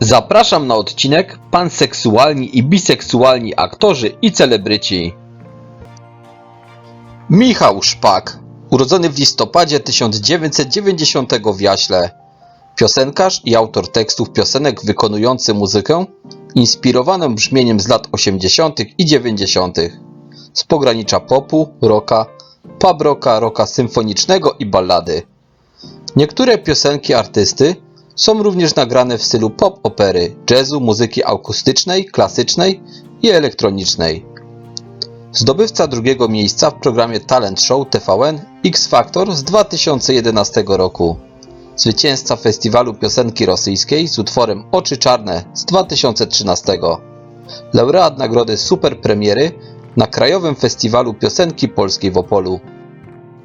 Zapraszam na odcinek Panseksualni i biseksualni aktorzy i celebryci. Michał Szpak, urodzony w listopadzie 1990 w Jaśle. Piosenkarz i autor tekstów piosenek wykonujący muzykę inspirowaną brzmieniem z lat 80. i 90. z pogranicza popu, rocka, pub rocka, rocka symfonicznego i ballady. Niektóre piosenki artysty są również nagrane w stylu pop opery, jazzu, muzyki akustycznej, klasycznej i elektronicznej. Zdobywca drugiego miejsca w programie Talent Show TVN X Factor z 2011 roku. Zwycięzca festiwalu piosenki rosyjskiej z utworem Oczy Czarne z 2013. Laureat nagrody Super Premiery na Krajowym Festiwalu Piosenki Polskiej w Opolu.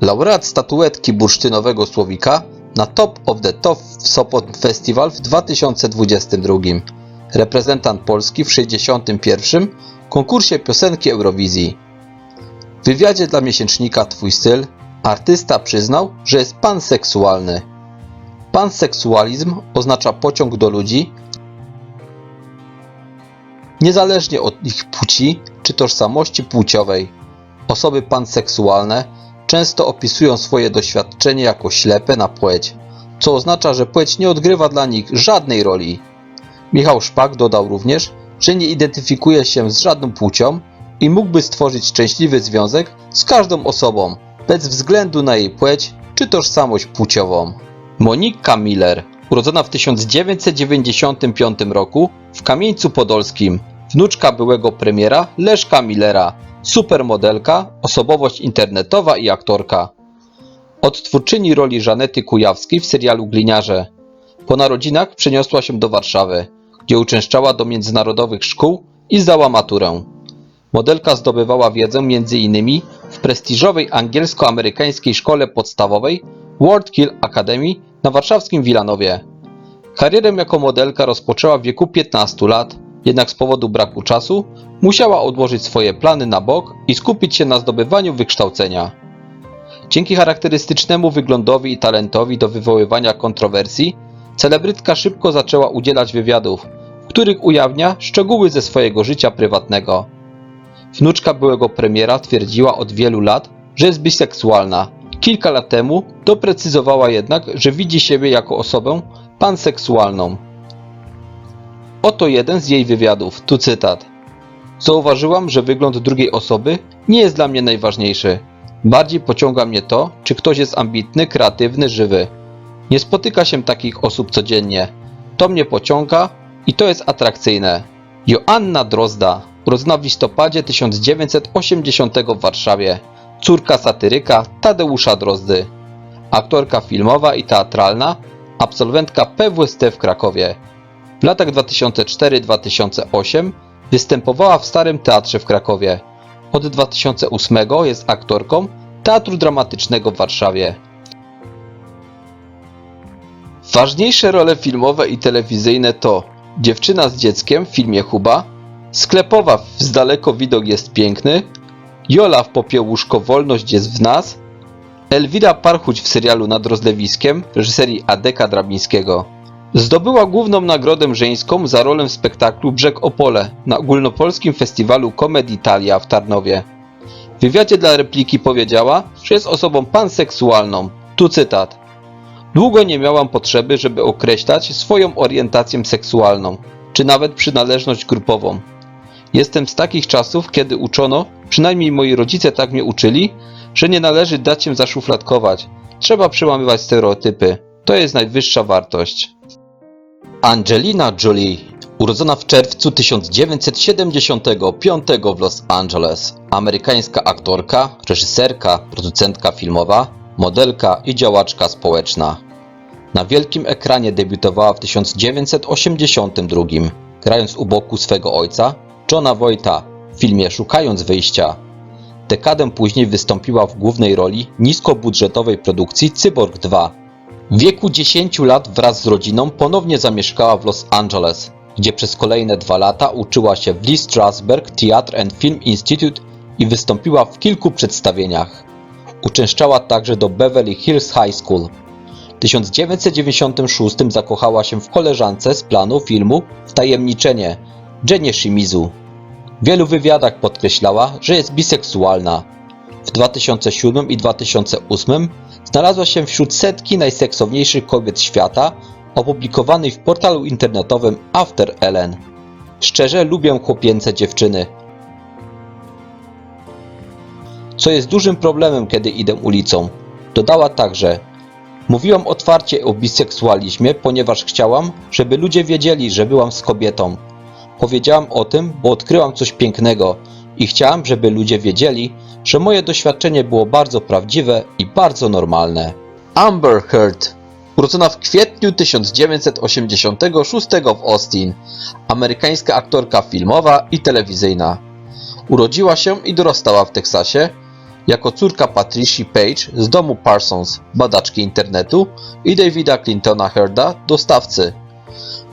Laureat statuetki bursztynowego słowika na Top of the Top Sopot Festival w 2022. Reprezentant Polski w 61. konkursie piosenki Eurowizji. W wywiadzie dla miesięcznika Twój styl artysta przyznał, że jest panseksualny. Panseksualizm oznacza pociąg do ludzi, niezależnie od ich płci czy tożsamości płciowej. Osoby panseksualne często opisują swoje doświadczenie jako ślepe na płeć, co oznacza, że płeć nie odgrywa dla nich żadnej roli. Michał Szpak dodał również, że nie identyfikuje się z żadną płcią i mógłby stworzyć szczęśliwy związek z każdą osobą, bez względu na jej płeć czy tożsamość płciową. Monika Miller, urodzona w 1995 roku w Kamieńcu Podolskim, wnuczka byłego premiera Leszka Millera, supermodelka, osobowość internetowa i aktorka. Odtwórczyni roli Żanety Kujawskiej w serialu Gliniarze. Po narodzinach przeniosła się do Warszawy, gdzie uczęszczała do międzynarodowych szkół i zdała maturę. Modelka zdobywała wiedzę m.in. w prestiżowej angielsko-amerykańskiej szkole podstawowej World Kill Academy na warszawskim Wilanowie. Karierę jako modelka rozpoczęła w wieku 15 lat, jednak z powodu braku czasu musiała odłożyć swoje plany na bok i skupić się na zdobywaniu wykształcenia. Dzięki charakterystycznemu wyglądowi i talentowi do wywoływania kontrowersji, celebrytka szybko zaczęła udzielać wywiadów, w których ujawnia szczegóły ze swojego życia prywatnego. Wnuczka byłego premiera twierdziła od wielu lat, że jest biseksualna. Kilka lat temu doprecyzowała jednak, że widzi siebie jako osobę panseksualną. Oto jeden z jej wywiadów, tu cytat. Zauważyłam, że wygląd drugiej osoby nie jest dla mnie najważniejszy. Bardziej pociąga mnie to, czy ktoś jest ambitny, kreatywny, żywy. Nie spotyka się takich osób codziennie. To mnie pociąga i to jest atrakcyjne. Joanna Drozda, urodzona w listopadzie 1980 w Warszawie, córka satyryka Tadeusza Drozdy, aktorka filmowa i teatralna, absolwentka PWST w Krakowie. W latach 2004-2008 występowała w Starym Teatrze w Krakowie. Od 2008 jest aktorką Teatru Dramatycznego w Warszawie. Ważniejsze role filmowe i telewizyjne to Dziewczyna z dzieckiem w filmie Huba, Sklepowa w Z daleko widok jest piękny, Jola w Popiełuszko Wolność jest w nas, Elwira Parchuć w serialu Nad rozlewiskiem reżyserii Adeka Drabińskiego. Zdobyła główną nagrodę żeńską za rolę w spektaklu Brzeg Opole na ogólnopolskim festiwalu Comedy Italia w Tarnowie. W wywiadzie dla repliki powiedziała, że jest osobą panseksualną. Tu cytat. Długo nie miałam potrzeby, żeby określać swoją orientację seksualną, czy nawet przynależność grupową. Jestem z takich czasów, kiedy uczono, przynajmniej moi rodzice tak mnie uczyli, że nie należy dać się zaszufladkować. Trzeba przełamywać stereotypy. To jest najwyższa wartość. Angelina Jolie, urodzona w czerwcu 1975 w Los Angeles, amerykańska aktorka, reżyserka, producentka filmowa, modelka i działaczka społeczna. Na wielkim ekranie debiutowała w 1982, grając u boku swego ojca, Johna Voighta, w filmie Szukając wyjścia. Dekadę później wystąpiła w głównej roli niskobudżetowej produkcji Cyborg 2. W wieku 10 lat wraz z rodziną ponownie zamieszkała w Los Angeles, gdzie przez kolejne dwa lata uczyła się w Lee Strasberg Theatre and Film Institute i wystąpiła w kilku przedstawieniach. Uczęszczała także do Beverly Hills High School. 1996 zakochała się w koleżance z planu filmu Wtajemniczenie, Jennie Shimizu. W wielu wywiadach podkreślała, że jest biseksualna. W 2007 i 2008 znalazła się wśród setki najseksowniejszych kobiet świata opublikowanych w portalu internetowym After Ellen. Szczerze lubię chłopięce dziewczyny. Co jest dużym problemem, kiedy idę ulicą. Dodała także: Mówiłam otwarcie o biseksualizmie, ponieważ chciałam, żeby ludzie wiedzieli, że byłam z kobietą. Powiedziałam o tym, bo odkryłam coś pięknego i chciałam, żeby ludzie wiedzieli, że moje doświadczenie było bardzo prawdziwe i bardzo normalne. Amber Heard, urodzona w kwietniu 1986 w Austin, amerykańska aktorka filmowa i telewizyjna. Urodziła się i dorastała w Teksasie jako córka Patricia Page z domu Parsons, badaczki internetu, i Davida Clintona Hearda, dostawcy.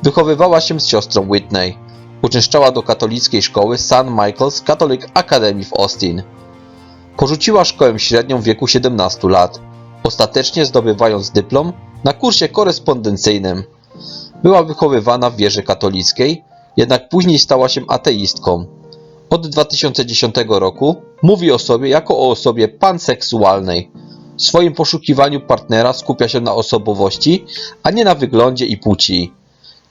Wychowywała się z siostrą Whitney. Uczęszczała do katolickiej szkoły St. Michael's Catholic Academy w Austin. Porzuciła szkołę średnią w wieku 17 lat, ostatecznie zdobywając dyplom na kursie korespondencyjnym. Była wychowywana w wierze katolickiej, jednak później stała się ateistką. Od 2010 roku mówi o sobie jako o osobie panseksualnej. W swoim poszukiwaniu partnera skupia się na osobowości, a nie na wyglądzie i płci.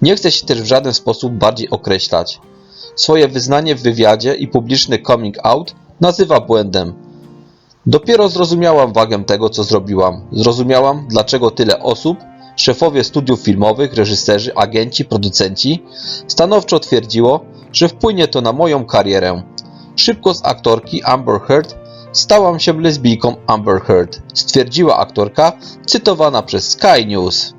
Nie chce się też w żaden sposób bardziej określać. Swoje wyznanie w wywiadzie i publiczny coming out nazywa błędem. Dopiero zrozumiałam wagę tego, co zrobiłam. Zrozumiałam, dlaczego tyle osób, szefowie studiów filmowych, reżyserzy, agenci, producenci, stanowczo twierdziło, że wpłynie to na moją karierę. Szybko z aktorki Amber Heard stałam się lesbijką Amber Heard, stwierdziła aktorka, cytowana przez Sky News.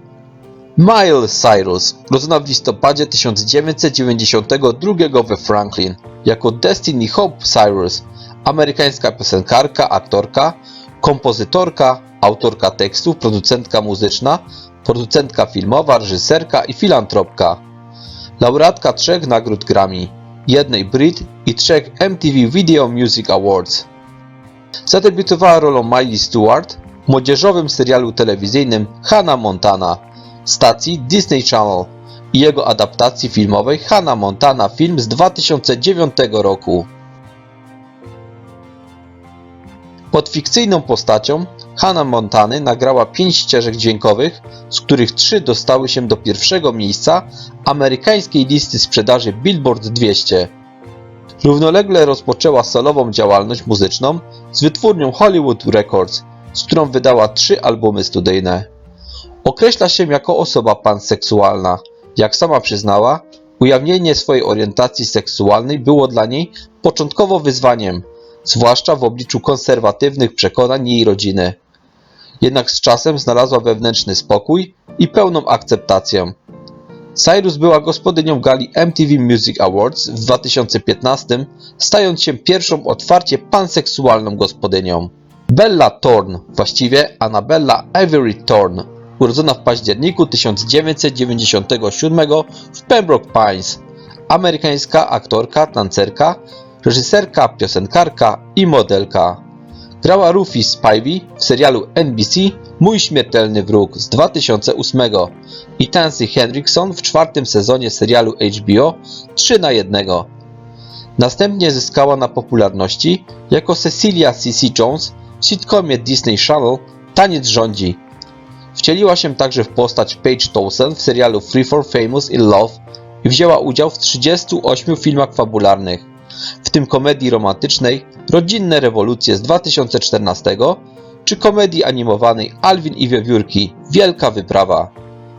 Miley Cyrus, urodzona w listopadzie 1992 we Franklin, jako Destiny Hope Cyrus, amerykańska piosenkarka, aktorka, kompozytorka, autorka tekstów, producentka muzyczna, producentka filmowa, reżyserka i filantropka. Laureatka trzech nagród Grammy, jednej Brit i trzech MTV Video Music Awards. Zadebiutowała rolą Miley Stewart w młodzieżowym serialu telewizyjnym Hannah Montana stacji Disney Channel i jego adaptacji filmowej Hannah Montana film z 2009 roku. Pod fikcyjną postacią Hannah Montany nagrała pięć ścieżek dźwiękowych, z których trzy dostały się do pierwszego miejsca amerykańskiej listy sprzedaży Billboard 200. Równolegle rozpoczęła solową działalność muzyczną z wytwórnią Hollywood Records, z którą wydała trzy albumy studyjne. Określa się jako osoba panseksualna. Jak sama przyznała, ujawnienie swojej orientacji seksualnej było dla niej początkowo wyzwaniem, zwłaszcza w obliczu konserwatywnych przekonań jej rodziny. Jednak z czasem znalazła wewnętrzny spokój i pełną akceptację. Cyrus była gospodynią gali MTV Music Awards w 2015, stając się pierwszą otwarcie panseksualną gospodynią. Bella Thorne, właściwie Annabella Avery Thorne, urodzona w październiku 1997 w Pembroke Pines, amerykańska aktorka, tancerka, reżyserka, piosenkarka i modelka. Grała Rufy Spivey w serialu NBC Mój śmiertelny wróg z 2008 i Tansy Henriksen w czwartym sezonie serialu HBO 3 na 1. Następnie zyskała na popularności jako Cecilia C.C. Jones w sitcomie Disney Channel Taniec rządzi. Wcieliła się także w postać Paige Towson w serialu Free for Famous in Love i wzięła udział w 38 filmach fabularnych, w tym komedii romantycznej Rodzinne rewolucje z 2014 czy komedii animowanej Alvin i Wiewiórki Wielka wyprawa.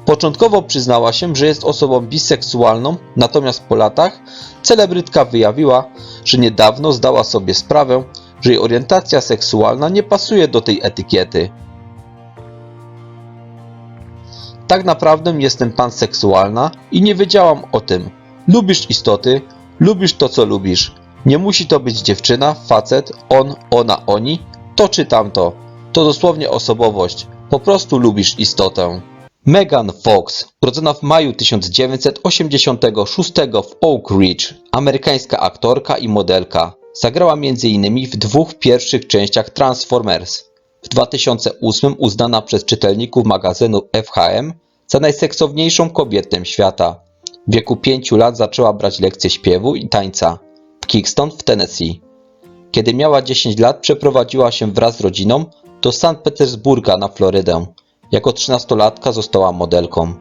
Początkowo przyznała się, że jest osobą biseksualną, natomiast po latach celebrytka wyjawiła, że niedawno zdała sobie sprawę, że jej orientacja seksualna nie pasuje do tej etykiety. Tak naprawdę jestem panseksualna i nie wiedziałam o tym. Lubisz istoty, lubisz to co lubisz. Nie musi to być dziewczyna, facet, on, ona, oni, to czy tamto. To dosłownie osobowość. Po prostu lubisz istotę. Megan Fox, urodzona w maju 1986 w Oak Ridge, amerykańska aktorka i modelka. Zagrała m.in. w dwóch pierwszych częściach Transformers. W 2008 uznana przez czytelników magazynu FHM za najseksowniejszą kobietę świata. W wieku 5 lat zaczęła brać lekcje śpiewu i tańca w Kingston w Tennessee. Kiedy miała 10 lat, przeprowadziła się wraz z rodziną do St. Petersburga na Florydę. Jako 13-latka została modelką.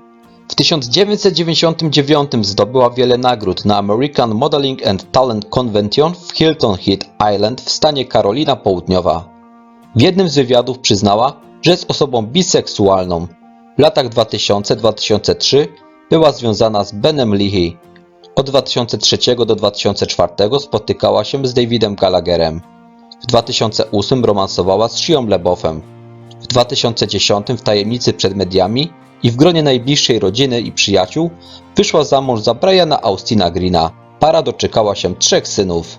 W 1999 zdobyła wiele nagród na American Modeling and Talent Convention w Hilton Head Island w stanie Karolina Południowa. W jednym z wywiadów przyznała, że jest osobą biseksualną. W latach 2000-2003 była związana z Benem Leahy. Od 2003 do 2004 spotykała się z Davidem Gallagherem. W 2008 romansowała z Shią LeBoffem. W 2010 w tajemnicy przed mediami i w gronie najbliższej rodziny i przyjaciół wyszła za mąż za Briana Austina Greena. Para doczekała się trzech synów.